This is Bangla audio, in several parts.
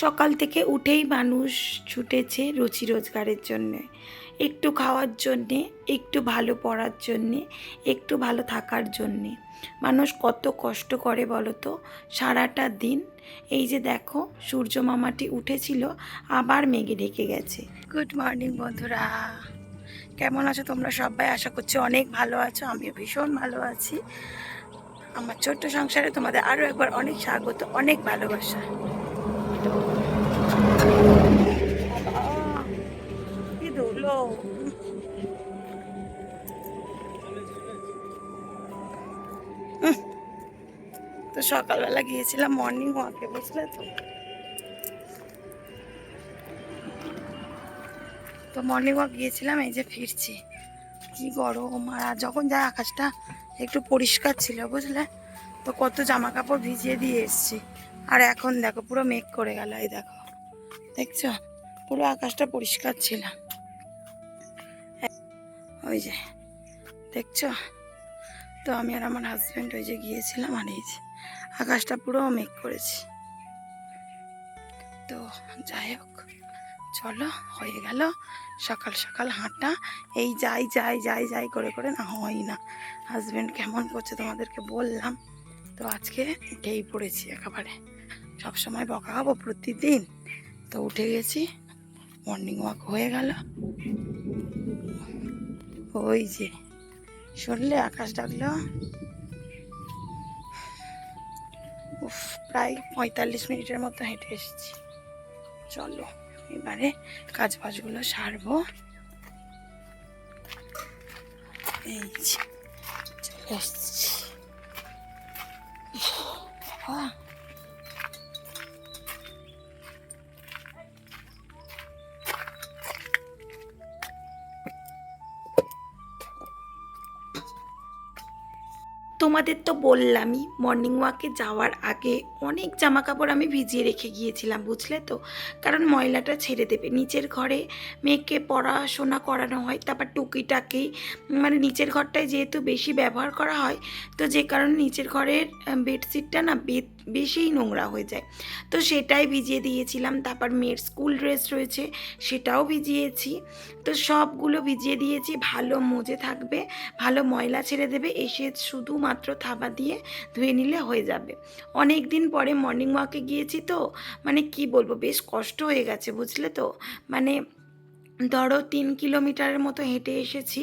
সকাল থেকে উঠেই মানুষ ছুটেছে রুচি রোজগারের জন্যে। একটু খাওয়ার জন্যে, একটু ভালো পড়ার জন্যে, একটু ভালো থাকার জন্যে। মানুষ কত কষ্ট করে বলো তো সারাটা দিন এই যে দেখো সূর্য মামাটি উঠেছিল, আবার মেঘে ঢেকে গেছে। গুড মর্নিং বন্ধুরা। কেমন আছো তোমরা সবাই? আশা করছি অনেক ভালো আছো। আমিও ভীষণ ভালো আছি। আমার ছোট্ট সংসারে তোমাদের আরও একবার অনেক স্বাগত, অনেক ভালোবাসা। তো সকালবেলা গিয়েছিলাম মর্নিং ওয়াকে বুঝলে তো? তো মর্নিং ওয়াক গিয়েছিলাম, এই যে ফিরছি। কি গরম, আর যখন যায় আকাশটা একটু পরিষ্কার ছিল, বুঝলে? তো কত জামা কাপড় ভিজিয়ে দিয়ে এসছি। আর এখন দেখো, পুরো মেঘ করে গেল, এই দেখো। দেখছ? পুরো আকাশটা পরিষ্কার ছিল। ওই যে, দেখছ? তো আমি আর আমার হাজব্যান্ড ওই যে গিয়েছিলাম, আর এই যে আকাশটা পুরো মেঘ করেছি। তো যাই হোক, চলো, হয়ে গেল। সকাল সকাল হাঁটা, এই যাই যাই যাই যাই করে করে না হয় না। হাজব্যান্ড কেমন করছে তোমাদেরকে বললাম। তো আজকে উঠেই পড়েছি একেবারে। সবসময় বকা খাব প্রতিদিন। তো উঠে গেছি মর্নিং ওয়াক হয়ে গেল। ওই যে, শুনলে আকাশ ডাকলো? উফ, প্রায় পঁয়তাল্লিশ মিনিটের মতো হেঁটে এসেছি। চলো, এবারে কাজ বাজগুলো সারবো। এই চলে এসছি বাবা। তোমাদের তো বললামই মর্নিং ওয়াকে যাওয়ার আগে অনেক জামা কাপড় আমি ভিজিয়ে রেখে গিয়েছিলাম, বুঝলে তো? কারণ ময়লাটা ছেড়ে দেবে। নিচের ঘরে মেয়েকে পড়াশোনা করানো হয়, তারপর টুকিটাকেই মানে নিচের ঘরটায় যেহেতু বেশি ব্যবহার করা হয়, তো যে কারণে নিচের ঘরের বেডশিটটা না বেশিই নোংরা হয়ে যায়। তো সেটাই ভিজিয়ে দিয়েছিলাম। তারপর মেয়ের স্কুল ড্রেস রয়েছে, সেটাও ভিজিয়েছি। তো সবগুলো ভিজিয়ে দিয়েছি, ভালো মজে থাকবে, ভালো ময়লা ছেড়ে দেবে, এসে শুধুমাত্র থাবা দিয়ে ধুয়ে নিলে হয়ে যাবে। অনেক দিন পরে মর্নিং ওয়াকে গিয়েছি তো মানে কি বলব, বেশ কষ্ট হয়ে গেছে, বুঝলে তো? মানে ধরো তিন কিলোমিটারের মতো হেঁটে এসেছি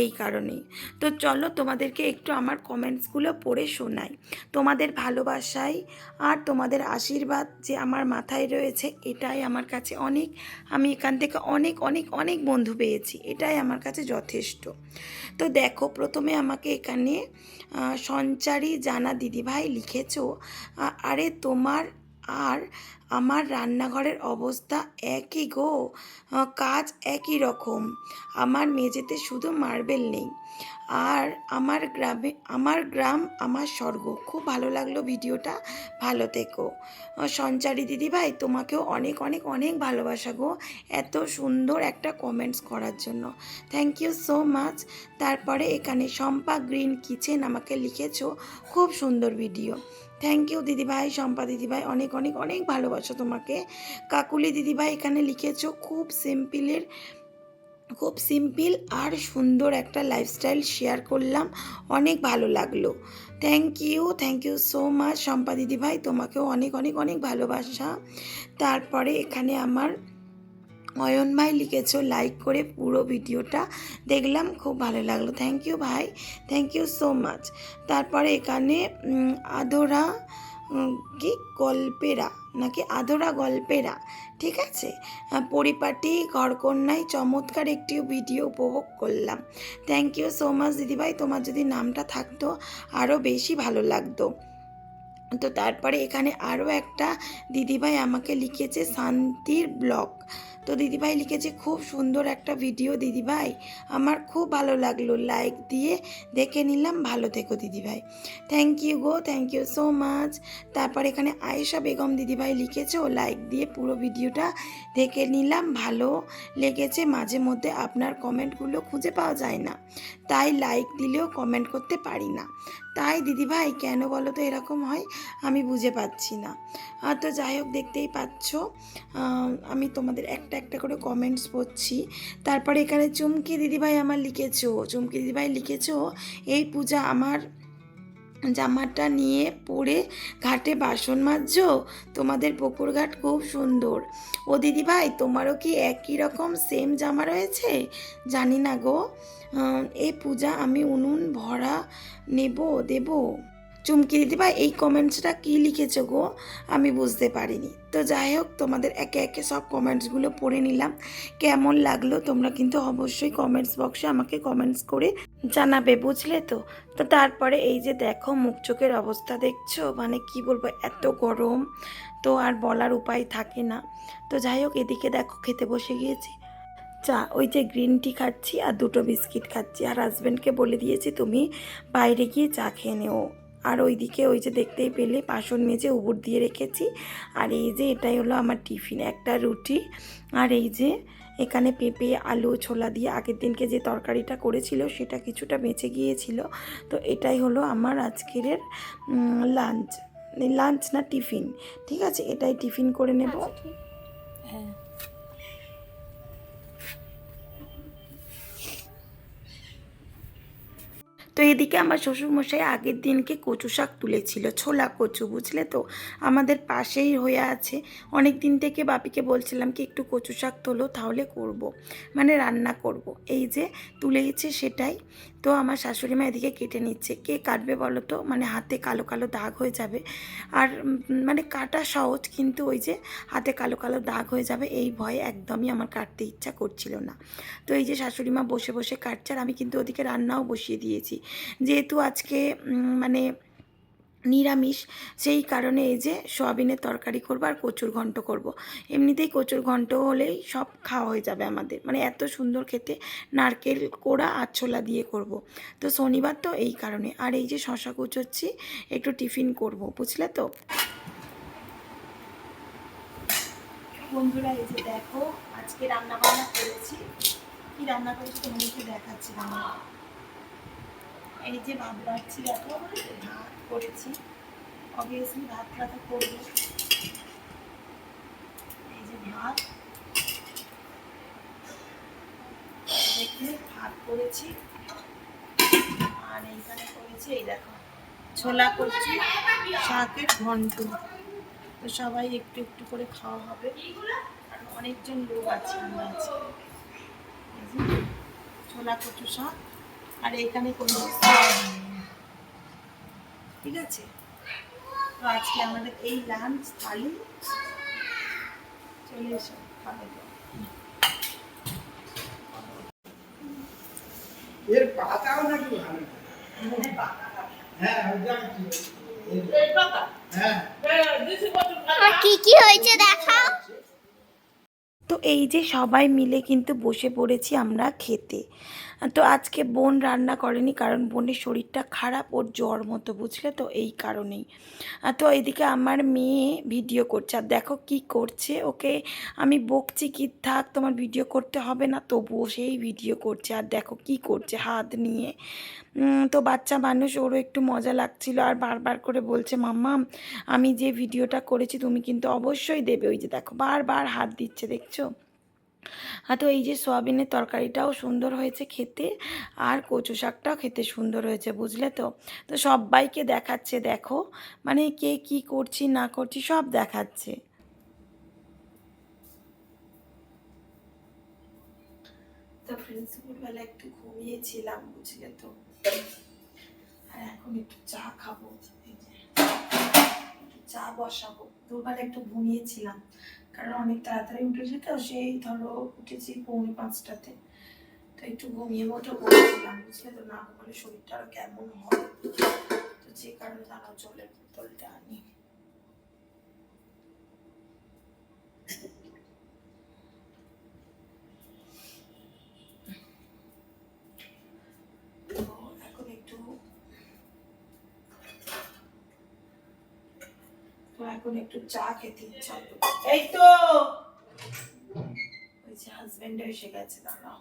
এই কারণেই। তো চলো তোমাদেরকে একটু আমার কমেন্টসগুলো পড়ে শোনাই। তোমাদের ভালোবাসাই আর তোমাদের আশীর্বাদ যে আমার মাথায় রয়েছে, এটাই আমার কাছে অনেক, আমি এখান থেকে অনেক অনেক অনেক বন্ধু পেয়েছি, এটাই আমার কাছে যথেষ্ট। তো দেখো, প্রথমে আমাকে এখানে সঞ্চারী জানা দিদিভাই লিখেছ আরে তোমার আর আমার রান্নাঘরের অবস্থা একই গো। কাজ একই রকম। আমার মেঝেতে শুধু মার্বেল নেই। আর আমার গ্রামে, আমার গ্রাম, আমার স্বর্গ। খুব ভালো লাগল ভিডিওটা। ভালো থেকো। সঞ্চারী দিদিভাই তোমাকেও অনেক অনেক অনেক ভালোবাসা গো। এত সুন্দর একটা কমেন্টস করার জন্য। থ্যাংক ইউ সো মাচ তারপরে এখানে শম্পা গ্রিন কিচেন আমাকে লিখেছো। খুব সুন্দর ভিডিও থ্যাংক ইউ দিদিভাই শম্পা দিদিভাই অনেক অনেক অনেক ভালোবাসো তোমাকে। কাকুলি দিদিভাই এখানে লিখেছো। খুব সিম্পলের খুব সিম্পল আর সুন্দর একটা লাইফস্টাইল শেয়ার করলাম। অনেক ভালো লাগল। Thank you thank you so much Shampa দিদিভাই তোমাকেও অনেক অনেক অনেক ভালোবাসা। তারপরে এখানে আমার অয়ন ভাই লিখেছো লাইক করে পুরো ভিডিওটা দেখলাম, খুব ভালো লাগল। থ্যাংক ইউ ভাই থ্যাংক ইউ সো মাচ তারপরে এখানে আদরা কি? গল্পেরা নাকি আধরা গল্পেরা, ঠিক আছে? পরিপাটি, ঘরকন্যায় চমৎকার একটি ভিডিও উপভোগ করলাম। থ্যাংক ইউ সো মাচ দিদিভাই। তোমার যদি নামটা থাকতো, আরও বেশি ভালো লাগতো। তো তারপরে এখানে আরও একটা দিদিভাই আমাকে লিখেছে, শান্তির ব্লগ। তো দিদিভাই লিখেছে, খুব সুন্দর একটা ভিডিও দিদিভাই। আমার খুব ভালো লাগল। লাইক দিয়ে দেখে নিলাম। ভালো থেকো দিদিভাই। থ্যাংক ইউ গো থ্যাংক ইউ সো মাচ তারপর এখানে আয়েশা বেগম দিদিভাই লিখেছে, ও লাইক দিয়ে পুরো ভিডিওটা দেখে নিলাম। ভালো লেগেছে। মাঝে মধ্যে আপনার কমেন্টগুলো খুঁজে পাওয়া যায় না। তাই লাইক দিলেও কমেন্ট করতে পারি না। তাই দিদিভাই, কেন বলো তো এরকম হয় আমি বুঝে পাচ্ছি না। আর তো যাই হোক, দেখতেই পাচ্ছ আমি তোমাদের একটা একটা করে কমেন্টস পড়ছি। তারপরে এখানে চুমকি দিদিভাই আমার লিখেছো চুমকি দিদিভাই লিখেছো এই পূজা আমার জামাটা নিয়ে পরে ঘাটে বাসন মাজছো? তোমাদের পুকুর ঘাট খুব সুন্দর। ও দিদিভাই তোমারও কি একই রকম সেম জামা রয়েছে? জানি না গো। এই পূজা আমি উনুন ভরা নেব, দেব? চুমকি দিদিভাই এই কমেন্টসটা কি লিখেছো গো? আমি বুঝতে পারিনি। তো যাই হোক, তোমাদের একে একে সব কমেন্টসগুলো পড়ে নিলাম। কেমন লাগল তোমরা কিন্তু অবশ্যই কমেন্টস বক্সে আমাকে কমেন্টস করে জানাবে, বুঝলে তো? তো তারপরে এই যে দেখো, মুখ চোখের অবস্থা দেখছ? মানে কি বলব, এত গরম। তো আর বলার উপায় থাকে না। তো যাই হোক, এদিকে দেখো, খেতে বসে গিয়েছি। চা, ওই যে গ্রিন টি খাচ্ছি আর দুটো বিস্কিট খাচ্ছি। আর হাজব্যান্ডকে বলে দিয়েছি, তুমি বাইরে গিয়ে চা খেয়ে নেও। আর ওইদিকে ওই যে দেখতেই পেলে বাসন মেজে উবুর দিয়ে রেখেছি। আর এই যে এটাই হলো আমার টিফিন, একটা রুটি। আর এই যে এখানে পেঁপে, আলু, ছোলা দিয়ে আগের দিনকে যে তরকারিটা করেছিল সেটা কিছুটা বেঁচে গিয়েছিল। তো এটাই হলো আমার আজকের লাঞ্চ লাঞ্চ না টিফিন, ঠিক আছে? এটাই টিফিন করে নেব। হ্যাঁ। তো এদিকে আমার শ্বশুরমশাই আগের দিনকে কচু শাক তুলেছিল, ছোলা কচু, বুঝলে তো আমাদের পাশেই হয়ে আছে অনেক দিন থেকে বাপিকে বলছিলাম কি, একটু কচু শাক তোলো, তাহলে করব। মানে রান্না করব। এই যে, তুলেছে সেটাই তো আমার শাশুড়ি মা এদিকে কেটে নিচ্ছে। কে কাটবে বলো তো? মানে হাতে কালো কালো দাগ হয়ে যাবে। আর মানে কাটা সহজ, কিন্তু ওই যে হাতে কালো কালো দাগ হয়ে যাবে, এই ভয়ে একদমই আমার কাটতে ইচ্ছা করছিল না। তো এই যে শাশুড়ি মা বসে বসে কাটছে, আর আমি কিন্তু ওদিকে রান্নাও বসিয়ে দিয়েছি। যেহেতু আজকে মানে নিরামিষ, সেই কারণে এই যে সয়াবিনের তরকারি করব আর কচুর ঘন্ট করব। এমনিতেই কচুর ঘন্ট হলেই সব খাওয়া হয়ে যাবে আমাদের। মানে এত সুন্দর খেতে নারকেল কোড়া আর ছোলা দিয়ে করব। তো শনিবার তো এই কারণে। আর এই যে শশা কুচোচ্ছি, একটু টিফিন করব, বুঝলে তো? বন্ধুরা, এই যে দেখো, আজকে রান্না বান্না করেছি। কি রান্না করেছি তোমাদেরকে দেখাচ্ছি রান্না এই যে ভাত বাড়ছি দেখো, ভাত করেছি। অবভিয়াসলি ভাতটা তো করব। এই যে ভাত। দেখলে ভাত করেছি। আর এইখানে করেছি, এই দেখো, ছোলা করছি, শাকের ঘন্ট। তো সবাই একটু একটু করে খাওয়া হবে। অনেকজন লোক আছে, আমরা আছি। ছোলা কচু শাক। আর এখানে কোনো ঠিক আছে? তো আজকে আমাদের এই লাঞ্চ থালি। চলে এসো খাবে এর পাতাও নাকি ভালো। হ্যাঁ কি কি হয়েছে দেখাও। তো এই যে সবাই মিলে কিন্তু বসে পড়েছি আমরা খেতে। তো আজকে বোন রান্না করেনি কারণ বোনের শরীরটা খারাপ, ওর জ্বর মতো, বুঝলে তো? এই কারণেই। তো এইদিকে আমার মেয়ে ভিডিও করছে। আর দেখো কি করছে, ওকে আমি বকছি কি, থাক, তোমার ভিডিও করতে হবে না। তবুও সেই ভিডিও করছে। আর দেখো কি করছে, হাত নিয়ে। তো বাচ্চা মানুষ, ওরও একটু মজা লাগছিল। আর বারবার করে বলছে, মাম্মা, আমি যে ভিডিওটা করেছি, তুমি কিন্তু অবশ্যই দেবে। ওই যে দেখো, বারবার হাত দিচ্ছে, দেখছ? তো এই যে সয়াবিনের তরকারিটাও সুন্দর হয়েছে খেতে আর কচু শাকটাও খেতে সুন্দর হয়েছে, বুঝলে তো? তো সবাইকে দেখাচ্ছে, দেখো। মানে কে কি করছি, না করছি, সব দেখাচ্ছে। তো ফ্রেন্ডস একটু ঘুমিয়েছিলাম, বুঝলে তো? আর এখন একটু চা খাব, এই যে। চা বসাবো। দুবার একটু ঘুমিয়েছিলাম। কারণ অনেক তাড়াতাড়ি উঠেছি তো সেই ধরো উঠেছি পৌনে পাঁচটাতে। তো একটু ঘুমিয়ে মতো বসেছিলাম। বুঝলে তো, না ঘুমালে শরীরটা আরও কেমন হয়? তো যে কারণে দাঁড়াও জলের বোতলটা আনি তো এখন একটু তো এখন একটু চা খেতে ইচ্ছা এই তো। ওই যে হাজবেন্ড এসে গেছে দাঁড়াও।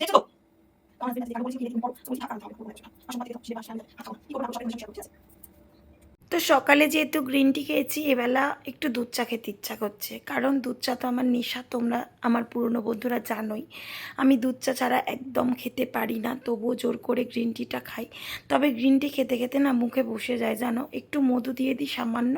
দেখছ তো? আমার husband যাচ্ছে, আমি বলছি, কি রে, তুমি পড়ো, তুমি থাকা আনতে হবে, কোনো ব্যাপার না। আর সোমবার থেকে তো সে বাসায় আনবে, আর সকালে যেহেতু গ্রিন টি খেয়েছি এবেলা একটু দুধ চা খেতে ইচ্ছা করছে। কারণ দুধ চা তো আমার নেশা তোমরা আমার পুরনো বন্ধুরা জানোই। আমি দুধ চা ছাড়া একদম খেতে পারি না তবুও জোর করে গ্রিন টিটা খাই। তবে গ্রিন টি খেতে খেতে না মুখে বসে যায় জানো? একটু মধু দিয়ে দিই সামান্য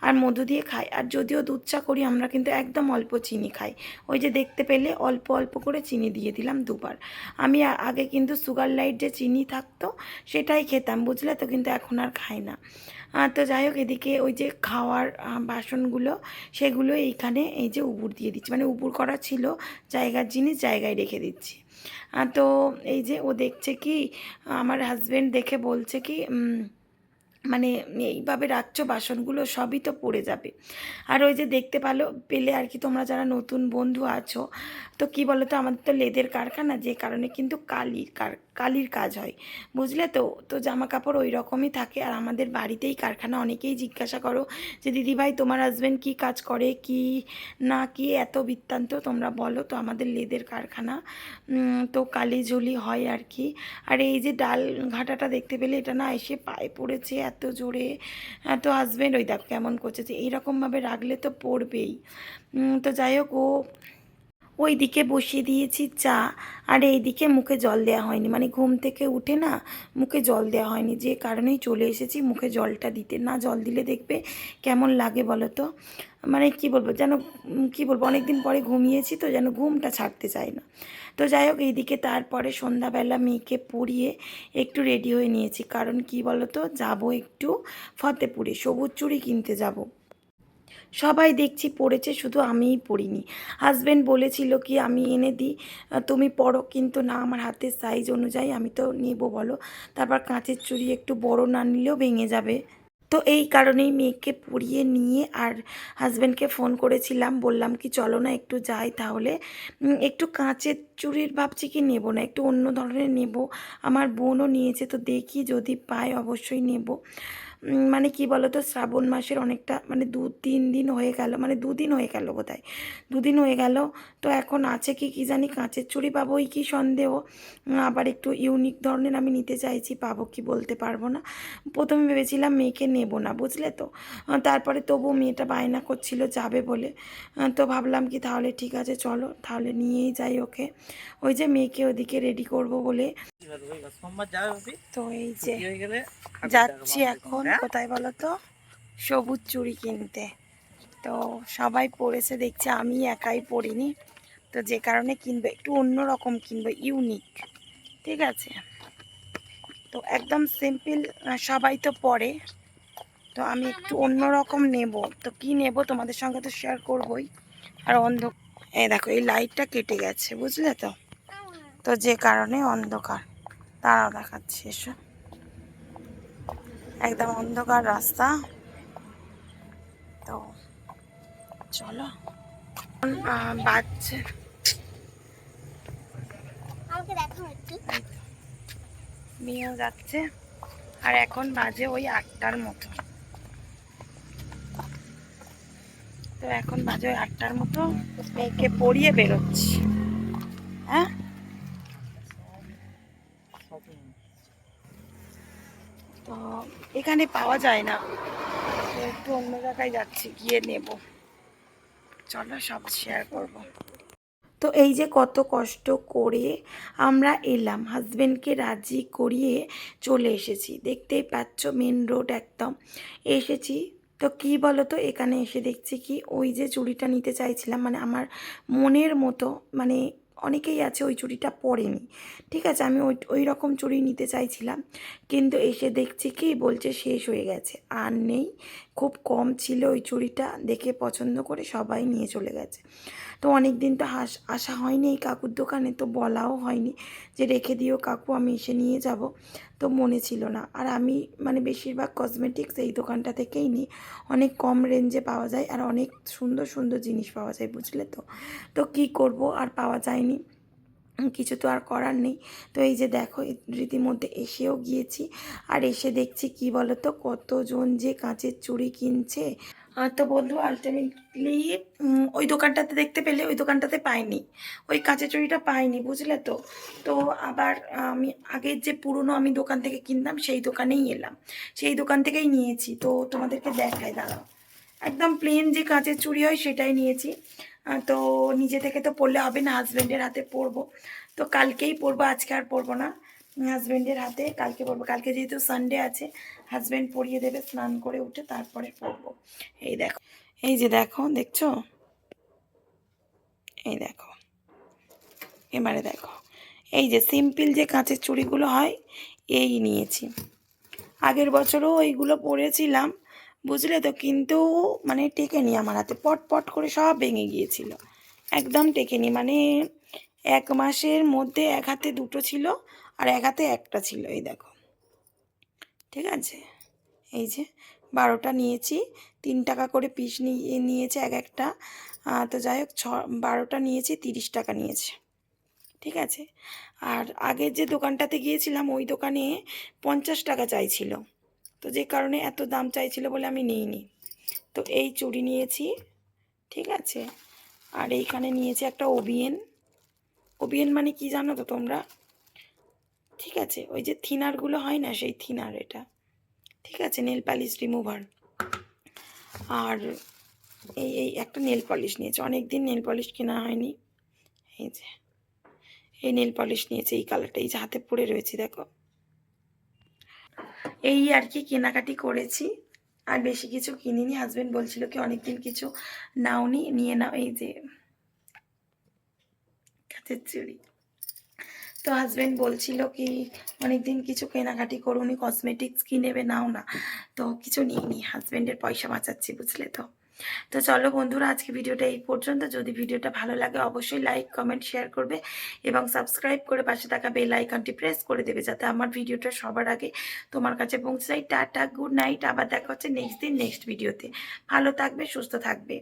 আর মধু দিয়ে খাই। আর যদিও দুধ চা করি আমরা কিন্তু একদম অল্প চিনি খাই। ওই যে দেখতে পেলে অল্প অল্প করে চিনি দিয়ে দিলাম দুবার। আমি আগে কিন্তু সুগার লাইট যে চিনি থাকতো সেটাই খেতাম বুঝলে তো? কিন্তু এখন আর খাই না। আহ, তো যাই হোক, এদিকে ওই যে খাওয়ার বাসনগুলো, সেগুলো এইখানে এই যে উবুর দিয়ে দিচ্ছি। মানে উবুর করা ছিল, জায়গার জিনিস জায়গায় রেখে দিচ্ছি। তো এই যে ও দেখছে কি, আমার হাজব্যান্ড দেখে বলছে কি মানে এইভাবে রাখছো বাসনগুলো, সবই তো পড়ে যাবে। আর ওই যে দেখতে পালো, পেলে আর কি তোমরা যারা নতুন বন্ধু আছো তো কি বলো তো আমাদের তো লেদের কারখানা, যে কারণে কিন্তু কালির কালির কাজ হয়। বুঝলে তো? তো জামা কাপড় ওই রকমই থাকে। আর আমাদের বাড়িতেই কারখানা, অনেকেই জিজ্ঞাসা করো যে, দিদিভাই, তোমার হাজব্যান্ড কি কাজ করে, কি না, কি এত বৃত্তান্ত? তোমরা বলো তো, আমাদের লেদের কারখানা তো কালি ঝুলি হয় আর কি। আর এই যে ডাল ঘাটাটা দেখতে পেলে, এটা না এসে পায়ে পড়েছে এত জোরে। তো হাজব্যান্ড ওই দেখ কেমন করছে যে, এইরকমভাবে রাখলে তো পড়বেই। তো যাই হোক, ও ওই দিকে বসিয়ে দিয়েছি চা, আর এই দিকে মুখে জল দেওয়া হয়নি। মানে ঘুম থেকে উঠে না মুখে জল দেওয়া হয়নি। যে কারণেই চলে এসেছি মুখে জলটা দিতে। না জল দিলে দেখবে কেমন লাগে বলো তো মানে কি বলব, যেন কি বলব অনেক দিন পরে ঘুমিয়েছি তো যেন ঘুমটা ছাড়তে চায় না। তো যাই হোক, এইদিকে তারপরে সন্ধ্যাবেলা মেয়েকে পরিয়ে একটু রেডি হয়ে নিয়েছি। কারণ কি বলো তো যাব একটু ফতেপুরে, সবুজ চুড়ি কিনতে যাব। সবাই দেখছি পড়েছে, শুধু আমিই পড়িনি। হাজব্যান্ড বলেছিল কি, আমি এনে দিই, তুমি পড়ো, কিন্তু না, আমার হাতের সাইজ অনুযায়ী আমি তো নেব, বলো। তারপর কাঁচের চুড়ি একটু বড় না নিলেও ভেঙে যাবে। তো এই কারণেই মেয়েকে পড়িয়ে নিয়ে আর হাজব্যান্ডকে ফোন করেছিলাম, বললাম কি, চলো না, একটু যাই তাহলে। একটু কাঁচের চুড়ির ভাবছি কি, নেব না, একটু অন্য ধরনের নেব। আমার বোনও নিয়েছে, তো দেখি যদি পাই অবশ্যই নেব। মানে কি বলো তো শ্রাবণ মাসের অনেকটা মানে দু তিন দিন হয়ে গেল মানে দুদিন হয়ে গেল বোধহয় দুদিন হয়ে গেল। তো এখন আছে কি কি জানি কাঁচের চুড়ি পাবো, ওই কি সন্দেহ। আবার একটু ইউনিক ধরনের আমি নিতে চাইছি, পাবো কি বলতে পারব না। প্রথমে ভেবেছিলাম মেয়েকে নেব না, বুঝলে তো? তারপরে তবু মেয়েটা বায়না করছিল, যাবে বলে। তো ভাবলাম কি তাহলে ঠিক আছে, চলো, তাহলে নিয়েই যাই ওকে। ওই যে মেয়েকে ওদিকে রেডি করব বলে তো এই যে যাচ্ছি এখন কোথায় বলো তো সবুজ চুড়ি কিনতে। তো সবাই পড়েছে দেখছি আমি একাই পড়িনি। তো যে কারণে কিনবো একটু অন্য রকম কিনবো ইউনিক ঠিক আছে? তো একদম সিম্পল সবাই তো পরে তো আমি একটু অন্য রকম নেব। তো কি নেব তোমাদের সঙ্গে তো শেয়ার করবই। আর অন্ধ এই দেখো এই লাইটটা কেটে গেছে বুঝলে তো? তো যে কারণে অন্ধকার। তারাও দেখাচ্ছি এসো। একদম অন্ধকার রাস্তা। তো চলো। বাজছে। মেয়েও যাচ্ছে। আর এখন বাজে ওই আটটার মতো। তো এখন বাজে ওই আটটার মতো। মেয়েকে পড়িয়ে বেরোচ্ছি। হ্যাঁ তো এখানে পাওয়া যায় না। একটু অন্য জায়গায় যাচ্ছি, গিয়ে নেব। চলো সব শেয়ার করব। তো এই যে কত কষ্ট করে আমরা এলাম হাজব্যান্ডকে রাজি করিয়ে চলে এসেছি। দেখতেই পাচ্ছ মেন রোড একদম। এসেছি। তো কি বলো তো এখানে এসে দেখছি কি, ওই যে চুড়িটা নিতে চাইছিলাম মানে আমার মনের মতো মানে অনেকেই আছে ওই চুড়িটা পরেনি। ঠিক আছে, আমি ওই ওই রকম চুড়ি নিতে চাইছিলাম। কিন্তু এসে দেখছি কি, বলছে শেষ হয়ে গেছে। আর নেই। খুব কম ছিল ওই চুড়িটা দেখে পছন্দ করে সবাই নিয়ে চলে গেছে। তো অনেক দিন তো হাস, আসা হয়নি এই কাকুর দোকানে, তো বলাও হয়নি যে রেখে দিও কাকু, আমি এসে নিয়ে যাব। তো মনে ছিল না। আর আমি মানে বেশিরভাগ কসমেটিক্স এই দোকানটা থেকেই নিই। অনেক কম রেঞ্জে পাওয়া যায় আর অনেক সুন্দর সুন্দর জিনিস পাওয়া যায়, বুঝলে তো? তো কি করব? আর পাওয়া যায়নি। কিছু তো আর করার নেই। তো এই যে দেখো রীতিমধ্যে এসেও গিয়েছি। আর এসে দেখছি কি বলতো, কতজন যে কাঁচের চুড়ি কিনছে। তো বন্ধু আলটিমেটলি ওই দোকানটাতে দেখতে পেলে ওই দোকানটাতে পাইনি। ওই কাঁচের চুড়িটা পাইনি, বুঝলে তো? তো আবার আমি আগের যে পুরনো আমি দোকান থেকে কিনতাম, সেই দোকানেই এলাম। সেই দোকান থেকেই নিয়েছি। তো তোমাদেরকে দেখাই, দাঁড়াও। একদম প্লেন যে কাঁচের চুড়ি হয়, সেটাই নিয়েছি। তো নিজে থেকে তো পড়লে হবে না হাজব্যান্ডের হাতে পরবো তো কালকেই পরবো আজকে আর পরবো না। হাজব্যান্ডের হাতে কালকে পরবো কালকে যেহেতু সানডে আছে হাজব্যান্ড পরিয়ে দেবে, স্নান করে উঠে তারপরে পরবো এই দেখো, এই যে দেখো, দেখছ? এই দেখো, এবারে দেখো। এই যে সিম্পল যে কাঁচের চুড়িগুলো হয়, এই নিয়েছি। আগের বছরও এইগুলো পরেছিলাম বুঝলে তো? কিন্তু মানে টেকেনি আমার হাতে। পট পট করে সব ভেঙে গিয়েছিল। একদম টেকেনি। মানে এক মাসের মধ্যে এক হাতে দুটো ছিল আর এক হাতে একটা ছিল, এই দেখো। ঠিক আছে? এই যে বারোটা নিয়েছি। তিন টাকা করে পিস নিয়ে নিয়েছে এক একটা। তো যাই হোক, ছ, বারোটা নিয়েছি, তিরিশ টাকা নিয়েছে। ঠিক আছে? আর আগের যে দোকানটাতে গিয়েছিলাম, ওই দোকানে পঞ্চাশ টাকা চাইছিল। তো যে কারণে এত দাম চাইছিল বলে আমি নিইনি। তো এই চুড়ি নিয়েছি, ঠিক আছে? আর এইখানে নিয়েছি একটা ওবিএন। ওবিএন মানে কি জানো তো তোমরা? ঠিক আছে, ওই যে থিনারগুলো হয় না, সেই থিনার এটা। ঠিক আছে, নেল পালিশ রিমুভার। আর এই এই একটা নেল পলিশ নিয়েছে। অনেক দিন নেল পলিশ কেনা হয়নি। এই যে, এই নেল পলিশ নিয়েছে, এই কালারটা এই যে হাতে পড়ে রয়েছে, দেখো। এই আর কি কেনাকাটি করেছি। আর বেশি কিছু কিনিনি। হাজবেন্ড বলছিল কি, অনেকদিন কিছু নাওনি, নিয়ে নাও। এই যে কাঁচের চুড়ি। তো হাজব্যান্ড বলছিল কি, অনেকদিন কিছু কেনাকাটি করুনি কসমেটিক্স কি নেবে নাও না। তো কিছু নিইনি। হাজব্যান্ডের পয়সা বাঁচাচ্ছি, বুঝলে তো। তো চলো বন্ধুরা, আজকে ভিডিওটা এই পর্যন্ত। যদি ভিডিওটা ভালো লাগে, অবশ্যই লাইক কমেন্ট শেয়ার করবে এবং সাবস্ক্রাইব করে পাশে থাকা বেল আইকনটি প্রেস করে দেবে যাতে আমার ভিডিওটা সবার আগে তোমার কাছে পৌঁছে যায়। টাটা গুড নাইট আবার দেখা হচ্ছে নেক্সট দিন নেক্সট ভিডিওতে ভালো থাকবে, সুস্থ থাকবে।